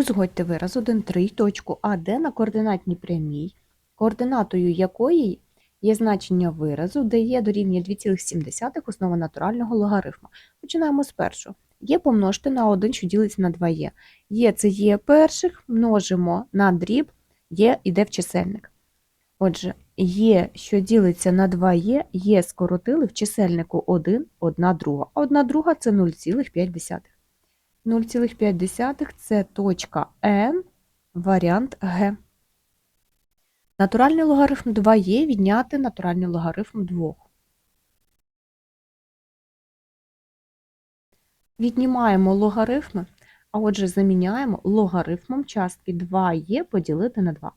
Узгодьте вираз 1, 3, точку АД на координатній прямій, координатою якої є значення виразу, де є дорівнює 2,7 основа натурального логарифму. Починаємо з першого. Є помножити на 1, що ділиться на 2 є. Це є перших, множимо на дріб, є іде в чисельник. Отже, є, що ділиться на 2 є, є скоротили в чисельнику 1, 1 друга. А 1 друга це 0,5. 0,5 це точка N, варіант Г. Натуральний логарифм 2 є відняти натуральний логарифм 2. Віднімаємо логарифми, а отже заміняємо логарифмом частки 2 є поділити на 2.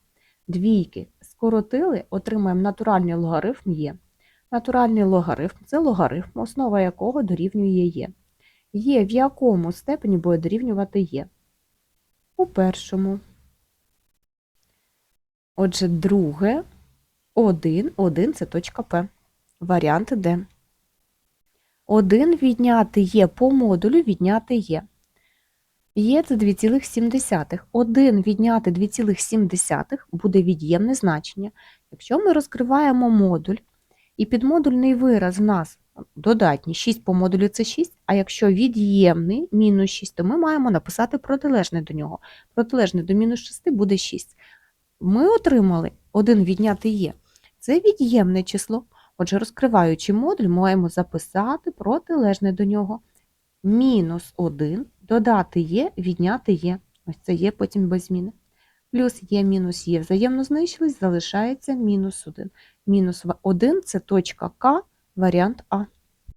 Двійки скоротили, отримаємо натуральний логарифм є. Натуральний логарифм – це логарифм, основа якого дорівнює є. Є в якому степені буде дорівнювати є? У першому. Отже, друге, 1, 1 – це точка П. Варіант Д. 1 відняти є по модулю відняти є. Є це 2,7. 1 відняти 2,7 буде від'ємне значення. Якщо ми розкриваємо модуль, і підмодульний вираз в нас додатній 6 по модулю це 6, а якщо від'ємний мінус 6, то ми маємо написати протилежне до нього. Протилежне до мінус 6 буде 6. Ми отримали 1 відняти є. Це від'ємне число. Отже, розкриваючи модуль, маємо записати протилежне до нього. Мінус 1 додати є, відняти є. Ось це є потім без зміни. Плюс є, мінус є. Взаємно знищились, залишається мінус 1. Мінус 1 – це точка К, варіант А.